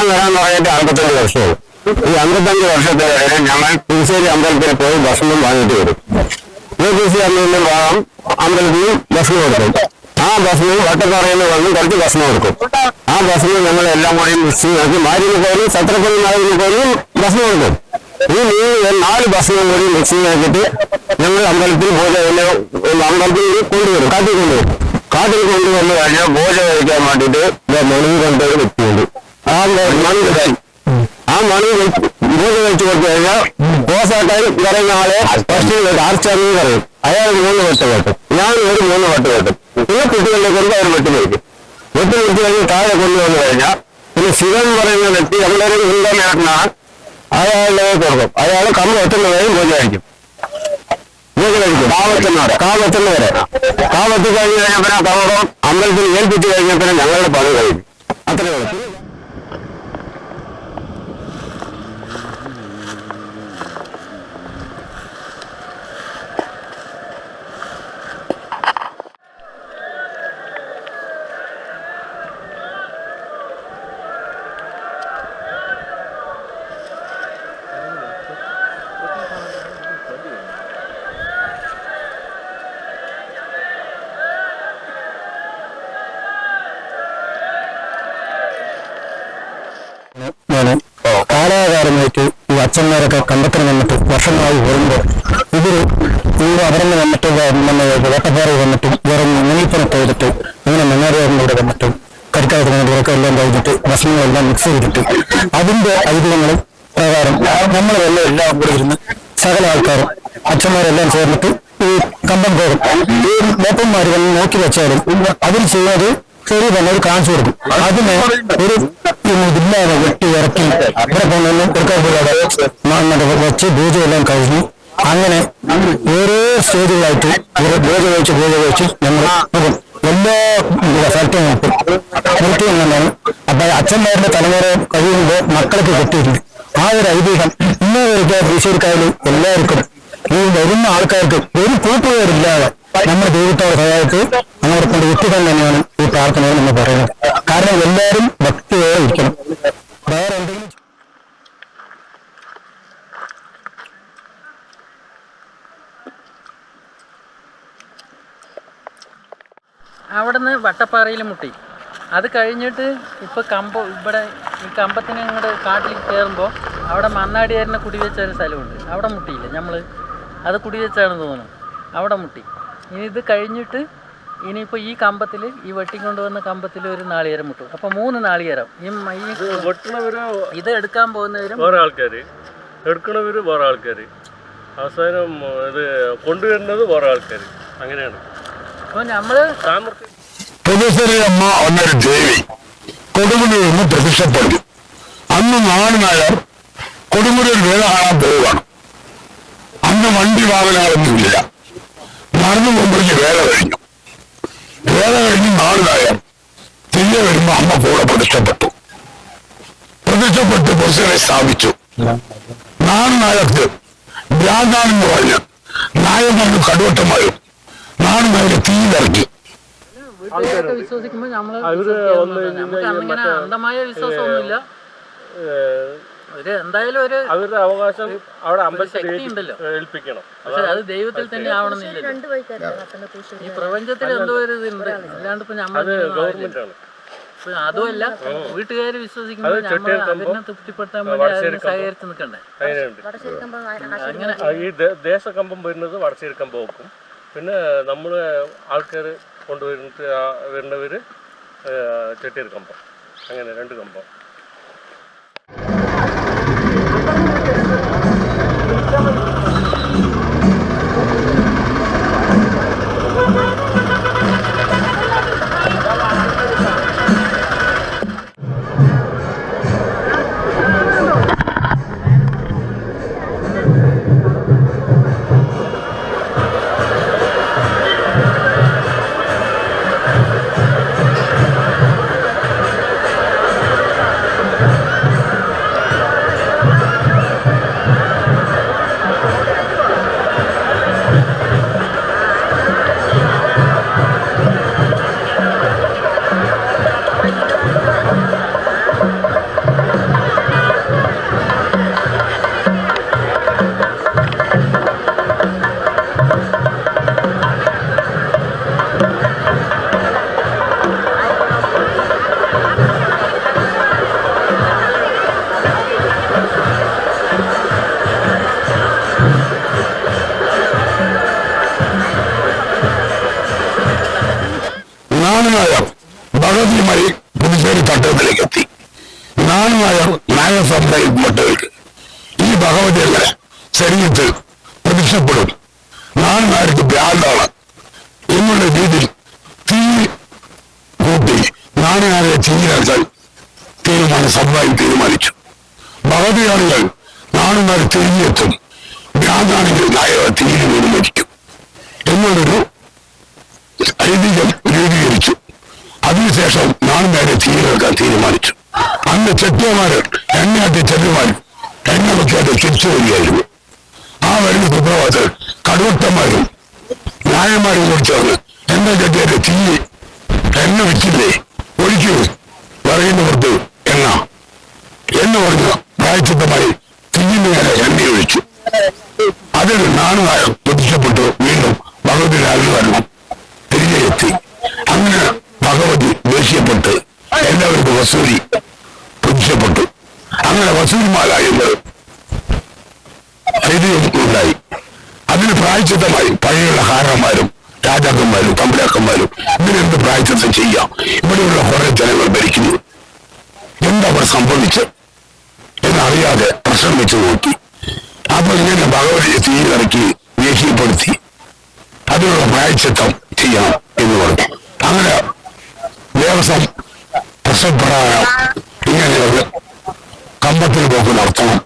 ഞാൻ വരാൻ പറഞ്ഞിട്ട് അമ്പത്തഞ്ച് വർഷമായി ഈ അമ്പത്തഞ്ച് വർഷത്തിനിടയിൽ ഞങ്ങൾ പുതുശ്ശേരി അമ്പലത്തിൽ പോയി ഭക്ഷണം വാങ്ങിയിട്ട് വരും. ഈ പുതുശ്ശേരി അമ്പലത്തിൽ ഭാഗം അമ്പലത്തിൽ ഭക്ഷണം കൊടുക്കും ആ ഭക്ഷണം വട്ടപ്പാറയിൽ വന്ന് കുറച്ച് ഭക്ഷണം കൊടുക്കും ആ ഭക്ഷണം ഞങ്ങൾ എല്ലാം കൂടി മിക്സ് ആക്കി മാരിന് പോലും സത്രപ്പള്ളി മാരിന് പോലും ഭക്ഷണം കൊടുക്കും ഈ മൂന്ന് നാല് ഭക്ഷണം കൂടി മിക്സ് ആക്കിയിട്ട് ഞങ്ങൾ അമ്പലത്തിൽ പൂജ അമ്പലത്തിൽ കൊണ്ടുവരും കാട്ടിൽ കൊണ്ടുവരും. കാട്ടിൽ കൊണ്ടുവന്നു കഴിഞ്ഞാൽ പൂജ കഴിക്കാൻ വേണ്ടിയിട്ട് മണി കൊണ്ടൊരു വ്യക്തിയുണ്ട് ആ മണി കഴി ആ മണി പൂജ കഴിച്ചു കൊടുത്തു കഴിഞ്ഞാൽ പോസാട്ടായി പറയുന്ന ആളെ ഫസ്റ്റ് ആർച്ചാന്ന് പറയും അയാൾ മൂന്ന് വെട്ട് വെട്ടും ഞാൻ ഒരു മൂന്ന് വെട്ട് വെട്ടും പിന്നെ കുട്ടികളെ കൊണ്ട് അവർ വെട്ടി വയ്ക്കും വെട്ടി വെട്ടി കഴിഞ്ഞ് താഴെ കൊണ്ടുവന്നു കഴിഞ്ഞാൽ പിന്നെ ശിവൻ പറയുന്ന വ്യക്തി നമ്മളൊരു വൃന്ദമേട്ടനാണ് അയാളുടെ കൊടുക്കും അയാൾ കമ്പ് വെട്ടുന്നവരെയും പൂജ കഴിക്കും പൂജ കഴിക്കും കാവത്തുന്നവരെ കാവത്തുന്നവരെ കാവത്ത് കഴിഞ്ഞ് കഴിഞ്ഞാൽ പിന്നെ കവറും അമ്പലത്തിൽ ഏൽപ്പിച്ച് കഴിഞ്ഞാൽ പിന്നെ ഞങ്ങളുടെ പണി കഴിയും അത്രയേ ഉള്ളൂ ഞാൻ കാലാകാലമായിട്ട് ഈ അച്ഛന്മാരൊക്കെ കണ്ടെത്തണം വന്നിട്ട് വർഷങ്ങളായി വരുമ്പോൾ ഇവർ ഇവിടെ അവിടെ വന്നിട്ട് നമ്മൾ വട്ടപ്പാറയിൽ വന്നിട്ടും വേറെ മുനിപ്പന പോയിട്ട് അങ്ങനെ മണ്ണാറിയാറിന്റെ വന്നിട്ടും വന്നിട്ട് കരിക്കാലത്ത് ഇവരൊക്കെ എല്ലാം കഴിഞ്ഞിട്ട് ഭക്ഷണങ്ങളെല്ലാം മിക്സ് ചെയ്തിട്ട് അതിന്റെ ഐതിഹ്യങ്ങളും പ്രകാരം നമ്മളെല്ലാം എല്ലാം കൂടെ ഇരുന്ന് സകല ആൾക്കാരും അച്ഛന്മാരെല്ലാം ചേർന്നിട്ട് ഈ കമ്പം പോകും ഈ വേപ്പന്മാർ വന്ന് നോക്കി വെച്ചാലും അതിൽ ചെയ്യുന്നത് ശരി തന്നെ ഒരു കാണിച്ചു കൊടുക്കും. അതിന് ഒരു ഇതില്ലാതെ വെട്ടി ഇറക്കി ഇവിടെ കൊണ്ടുവന്ന് കൊടുക്കാൻ വെച്ച് പൂജയെല്ലാം കഴിഞ്ഞു. അങ്ങനെ ഓരോ സ്റ്റേജുകളായിട്ട് പൂജ കഴിച്ച് പൂജ കഴിച്ച് ഞങ്ങൾ പോകും. എല്ലാ സ്ഥലത്തും നോക്കും നിർത്തി അങ്ങനെയാണ് അപ്പൊ അച്ഛന്മാരുടെ തലമുറ കഴിയുമ്പോൾ മക്കൾക്ക് കിട്ടിയിട്ടുണ്ട്. ആ ഒരു ഐതിഹ്യം ഇന്നേ വരെയൊക്കെ തൃശ്ശൂർക്കാരിൽ എല്ലാവർക്കും ഈ വരുന്ന ആൾക്കാർക്ക് ഒരു കൂട്ടുകാരില്ലാതെ നമ്മുടെ ദൈവത്തോടെ സഹായിച്ച് അങ്ങനെ കൊണ്ട് തന്നെയാണ് ഈ പ്രാർത്ഥനകൾ നമ്മൾ പറയുന്നത്. കാരണം എല്ലാവരും ഭക്തിയോടെ ഇരിക്കണം. വേറെ അവിടുന്ന് വട്ടപ്പാറയിൽ മുട്ടി. അത് കഴിഞ്ഞിട്ട് ഇപ്പോൾ കമ്പം ഇവിടെ ഈ കമ്പത്തിന് ഇങ്ങോട്ട് കാട്ടിൽ കയറുമ്പോൾ അവിടെ മണ്ണാടിയാരിനെ കുടിവെച്ച ഒരു സ്ഥലമുണ്ട്. അവിടെ മുട്ടിയില്ല നമ്മൾ അത് കുടിവെച്ചാണെന്ന് തോന്നുന്നു. അവിടെ മുട്ടി. ഇനി ഇത് കഴിഞ്ഞിട്ട് ഇനിയിപ്പോൾ ഈ കമ്പത്തിൽ ഈ വെട്ടി കൊണ്ടുവന്ന കമ്പത്തിൽ ഒരു നാളികേരം മുട്ടും. അപ്പോൾ മൂന്ന് നാളികേരം. ഈ ഇത് എടുക്കാൻ പോകുന്നവരും വേറെ ആൾക്കാര്. എടുക്കണവര് വേറെ ആൾക്കാര്. അവസാനം ഇത് കൊണ്ടുവരുന്നത് വേറെ ആൾക്കാര്. അങ്ങനെയാണ്. അപ്പോൾ നമ്മൾ സാമർത്ഥ്യം പുതുശ്ശേരി അമ്മ ഒന്നൊരു ദേവി. കൊടുമുടിയിൽ നിന്ന് പ്രത്യക്ഷപ്പെട്ടു അന്ന് നാട് നായർ കൊടുമുടിയിൽ വേല കാണാൻ പോവുകയാണ്. അന്ന് വണ്ടി വാഹനങ്ങളൊന്നുമില്ല നടന്നു പോകുമ്പോഴേക്ക് വേല കഴിഞ്ഞു. നായർ തിരികെ വരുമ്പോ അമ്മ കൂടെ പ്രതിഷ്ഠപ്പെട്ടു. പ്രതിഷ്ഠപ്പെട്ട് പൊസിനെ സ്ഥാപിച്ചു. നാട് നായർക്ക് ഭ്രാന്താണെന്ന് പറഞ്ഞ് നായർ നിന്ന് കടുവട്ടമായും നാട് നായരെ തീയിലിറക്കി വിശ്വസിക്കുമ്പോ വിശ്വസിക്കുമ്പോൾ അങ്ങനെ അന്ധമായ വിശ്വാസമൊന്നുമില്ല. ഒരു എന്തായാലും ഒരു അവരുടെ അവകാശം അവിടെ അമ്പലത്തിൽ ശക്തി ഏൽപ്പി- ഉണ്ടല്ലോ. ഏൽപ്പിക്കണം. പക്ഷെ അത് ദൈവത്തിൽ തന്നെ ആവണമെന്നില്ല ഈ പ്രപഞ്ചത്തിൽ എന്തോ ഒരു ഇതുണ്ട്. അല്ലാണ്ട് ഇപ്പൊ നമ്മൾ അത് ഗവൺമെന്റ് ആണ്. അതുമല്ല. വീട്ടുകാർ വിശ്വസിക്കുമ്പോൾ തൃപ്തിപ്പെടുത്താൻ വേണ്ടി സഹകരിച്ച് നിൽക്കണ്ടേ? അങ്ങനെ ഈ ദേശകമ്പം വരുന്നത് വടശ്ശേരി കമ്പം വെക്കും. പിന്നെ നമ്മൾ ആൾക്കാർ കൊണ്ടുവരുന്ന വരുന്നവർ ചെട്ടിയർ കമ്പം. അങ്ങനെ രണ്ട് കമ്പം. Thank you. നാണുമാർക്ക് ഭ്രാന്താണ്. എന്നുള്ള രീതിയിൽ തീ കൂട്ടി നാണുകാരെ തീയിലാക്കാൻ തീരുമാനം സമുദായം തീരുമാനിച്ചു. ഭഗവതിയാളുകൾ നാണുമാർ തിരിഞ്ഞെത്തും ഭ്രാന്താണെങ്കിൽ നായക തീയിൽ വീണ് മരിക്കും എന്നുള്ളൊരു ഐതിഹ്യം രൂപീകരിച്ചു. അതിനുശേഷം നാണുമാരെ തീയിലാക്കാൻ തീരുമാനിച്ചു. അന്ന് ചെട്ടിയമാര് എണ്ണയാട്ടി ചെല്ലുമാരും എണ്ണ വെക്കാതെ തിരിച്ചു വരികയായിരുന്നു. ആ വരുന്ന സുപ്രഭാതത്തിൽ കടുവട്ടന്മാരും ന്യായന്മാരും കൂടി ചേർന്ന് എന്റെ ചെട്ടിയാരെ തീ എണ്ണ വെച്ചില്ലേ ഒഴിക്കൂ പറയുന്ന പുറത്ത് എണ്ണ എന്ന് പറഞ്ഞ പ്രായച്ചിത്തമായി തീയിന് മേലെ എണ്ണ ഒഴിച്ചു അതിൽ നാണുനായ പ്രത്യക്ഷപ്പെട്ടു വീണ്ടും ഭഗവതി രാവിലെ വരണം തിരികെ എത്തി അങ്ങനെ ഭഗവതി ദേഷ്യപ്പെട്ട് എല്ലാവർക്കും വസൂരി പ്രത്യക്ഷപ്പെട്ടു അങ്ങനെ വസൂരിമാരായുന്നത് ഐതിഹ്യം ഉണ്ടായി അതിന് പ്രായച്ചിത്തമായി പഴയുള്ള ഹാരന്മാരും രാജാക്കന്മാരും തമ്പുരാക്കന്മാരും ഇതിനെന്ത് പ്രായച്ചിത്തം ചെയ്യാം? ഇവിടെയുള്ള കുറെ ജനങ്ങൾ ഭരിക്കുന്നു. എന്തവർ സംഭവിച്ച് എന്നറിയാതെ പ്രശ്നം വെച്ച് നോക്കി. അപ്പൊ ഇങ്ങനെ ഭഗവതിയെ തീയിലിറക്കി ദേഷ്യപ്പെടുത്തി അതിനുള്ള പ്രായച്ചിത്തം ചെയ്യണം എന്ന് പറഞ്ഞു. അങ്ങനെ ദേവസ്വം പ്രസവപ്രകാരം ഇങ്ങനെയുള്ള കമ്പത്തിന് പോക്ക് നടത്തണം.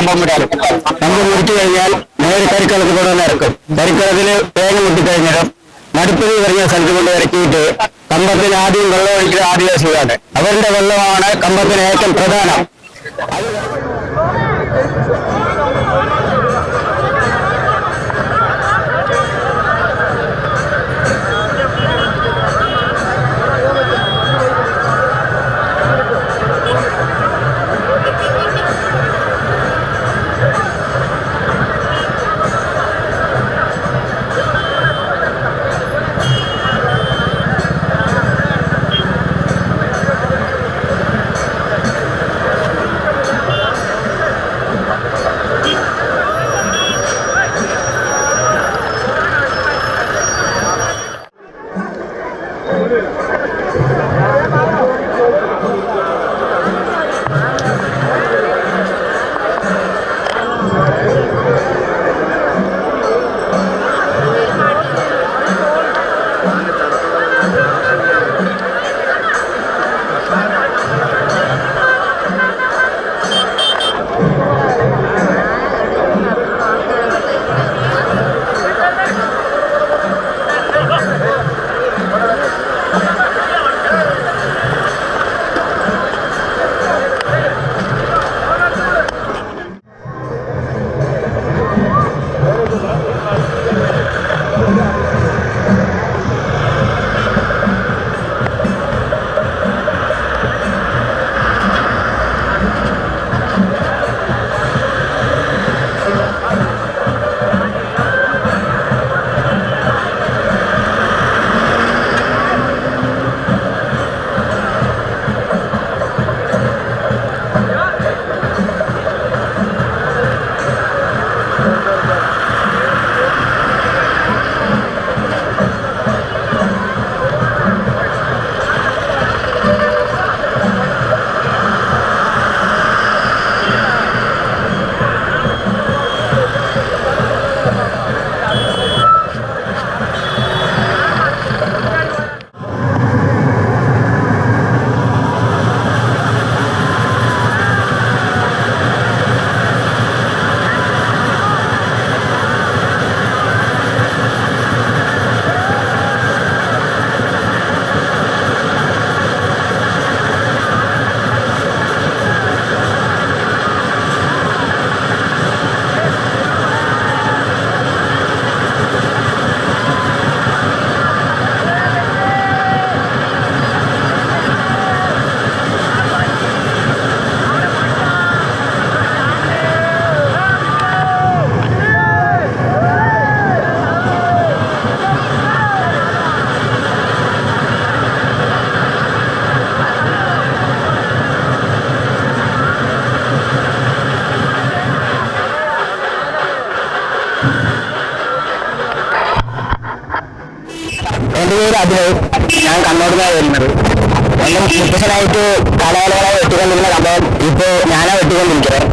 കമ്പം വിടാറ് കമ്പം മുറിച്ചു കഴിഞ്ഞാൽ നേരെ കരിക്കളത്ത് കൊണ്ടുവന്ന് ഇറക്കും. വേഗം തേങ്ങ മുട്ടിക്കഴിഞ്ഞാലും നടുപ്പിൽ പറഞ്ഞ സ്ഥലത്ത് കൊണ്ട് ഇറക്കിയിട്ട് കമ്പത്തിന് ആദ്യം വെള്ളം ഒഴിക്കുന്ന ആദിവാസികളാണ്. അവരുടെ വെള്ളമാണ് കമ്പത്തിന് ഏറ്റവും പ്രധാനം. 아, പേര് അഭിനയം ഞാൻ കണ്ണൂരിനാണ് വരുന്നത്. എന്റെ മുത്തശ്ശനായിട്ട് കാലകാലങ്ങളായി വെട്ടിക്കൊണ്ടിരുന്ന കമ്പം ഇപ്പോ ഞാനാ വെട്ടിക്കൊണ്ടിരിക്കുന്നത്.